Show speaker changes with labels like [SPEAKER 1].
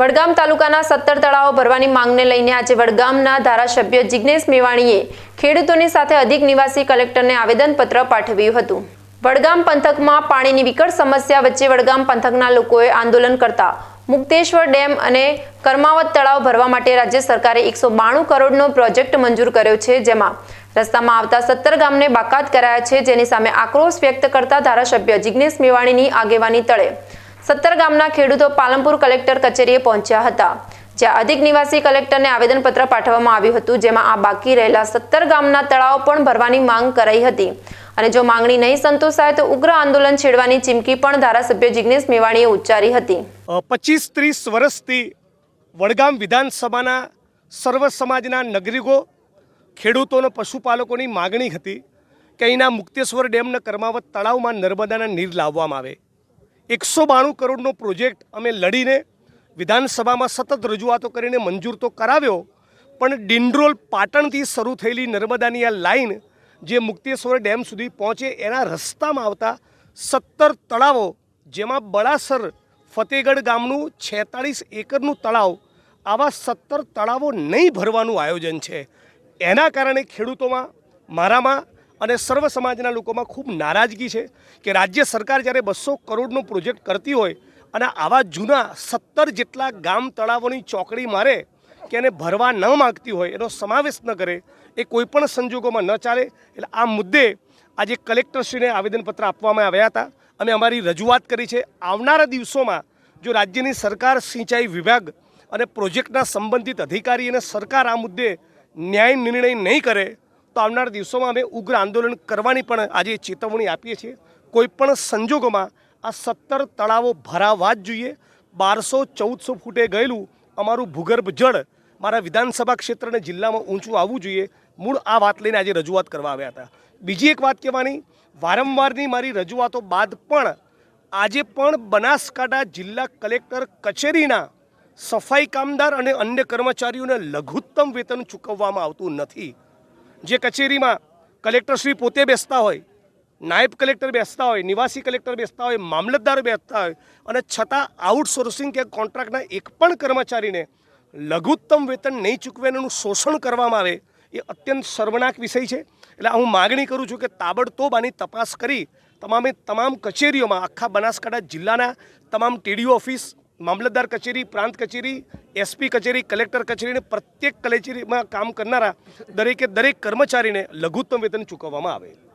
[SPEAKER 1] વડગામ તાલુકાના સત્તર તળાવો ભરવાની માંગને લઈને આજે વડગામના ધારાસભ્ય જિજ્ઞેશ મેવાણીએ ખેડૂતોની સાથે અધિક નિવાસી કલેક્ટરને આવેદનપત્ર પાઠવ્યું હતું. વડગામ પંથકમાં પાણીની વિકટ સમસ્યા વચ્ચે વડગામ પંથકના લોકોએ આંદોલન કરતા મુક્તેશ્વર ડેમ અને કર્માવત તળાવ ભરવા માટે રાજ્ય સરકારે એકસો બાણું કરોડનો પ્રોજેક્ટ મંજૂર કર્યો છે, જેમાં રસ્તામાં આવતા સત્તર ગામને બાકાત કરાયા છે, જેની સામે આક્રોશ વ્યક્ત કરતા ધારાસભ્ય જિજ્ઞેશ મેવાણીની આગેવાની તળે સત્તર ગામના ખેડૂતો પાલનપુર કલેક્ટર કચેરીએ પહોંચ્યા હતા, જ્યાં અધિક નિવાસી કલેક્ટરને આવેદનપત્ર પાઠવવામાં આવ્યું હતું, જેમાં આ બાકી રહેલા સત્તર ગામના તળાવો પણ ભરવાની માંગ કરાઈ હતી. અને જો માંગણી નહીં સંતોષાય, તો ઉગ્ર આંદોલન છેડવાની ચીમકી પણ ધારાસભ્ય જિજ્ઞેશ મેવાણીએ ઉચ્ચારી હતી.
[SPEAKER 2] પચીસ ત્રીસ વર્ષથી વડગામ વિધાનસભાના સર્વ સમાજના નાગરિકો ખેડૂતોનો પશુપાલકોની માગણી હતી કે અહીંના મુક્તેશ્વર ડેમના કર્માવત તળાવમાં નર્મદાના નીર લાવવામાં આવે. એકસો બાણું કરોડનો પ્રોજેક્ટ અમે લડીને વિધાનસભામાં સતત રજૂઆતો કરીને મંજૂર તો કરાવ્યો, પણ ડિંડરોલ પાટણથી શરૂ થયેલી નર્મદાની આ લાઈન જે મુક્તેશ્વર ડેમ સુધી પહોંચે એના રસ્તામાં આવતા સત્તર તળાવો, જેમાં બળાસર ફતેગઢ ગામનું છેતાળીસ એકરનું તળાવ, આવા સત્તર તળાવો નહીં ભરવાનું આયોજન છે. એના કારણે ખેડૂતોમાં, મારામાં અને સર્વ સમાજના લોકોમાં ખૂબ નારાજગી છે કે રાજ્ય સરકાર જ્યારે બસો કરોડનો પ્રોજેક્ટ કરતી હોય અને આવા જૂના સત્તર જેટલા ગામ તળાવોની ચોકડી મારે કે એને ભરવા ન માગતી હોય, એનો સમાવેશ ન કરે, એ કોઈપણ સંજોગોમાં ન ચાલે, એટલે આ મુદ્દે આજે કલેક્ટરશ્રીને આવેદનપત્ર આપવામાં આવ્યા હતા અમે અમારી રજૂઆત કરી છે. આવનારા દિવસોમાં જો રાજ્યની સરકાર સિંચાઈ વિભાગ અને પ્રોજેક્ટના સંબંધિત અધિકારી અને સરકાર આ મુદ્દે ન્યાય નિર્ણય નહીં કરે તો આવનારા દિવસોમાં અમે ઉગ્ર આંદોલન કરવાની પણ આજે ચેતવણી આપીએ છીએ. કોઈપણ સંજોગોમાં આ સત્તર તળાવો ભરાવા જ જોઈએ. બારસો ચૌદસો ફૂટે ગયેલું અમારું ભૂગર્ભ જળ મારા વિધાનસભા ક્ષેત્ર અને જિલ્લામાં ઊંચું આવવું જોઈએ. મૂળ આ વાત લઈને આજે રજૂઆત કરવા આવ્યા હતા. બીજી એક વાત કહેવાની, વારંવારની મારી રજૂઆતો બાદ પણ આજે પણ બનાસકાંઠા જિલ્લા કલેક્ટર કચેરીના સફાઈ કામદાર અને અન્ય કર્મચારીઓને લઘુત્તમ વેતન ચૂકવવામાં આવતું નથી. જે કચેરીમાં કલેક્ટરશ્રી પોતે બેસતા હોય, નાયબ કલેક્ટર બેસતા હોય, નિવાસી કલેક્ટર બેસતા હોય, મામલતદાર બેસતા હોય, અને છતાં આઉટસોર્સિંગ કે કોન્ટ્રાક્ટના એક પણ કર્મચારીને લઘુત્તમ વેતન નહીં ચૂકવેનું શોષણ કરવામાં આવે, એ અત્યંત શર્મનાક વિષય છે. એટલે હું માગણી કરું છું કે તાબડતોબ આની તપાસ કરી, તમામે તમામ કચેરીઓમાં, આખા બનાસકાંઠા જિલ્લાના તમામ ટીડીઓ ઓફિસ મામલતદાર કચેરી, પ્રાંત કચેરી એસપી કચેરી, કલેક્ટર કચેરીને પ્રત્યેક કચેરીમાં કામ કરનારા દરેકે દરેક કર્મચારીને લઘુત્તમ વેતન ચૂકવવામાં આવે.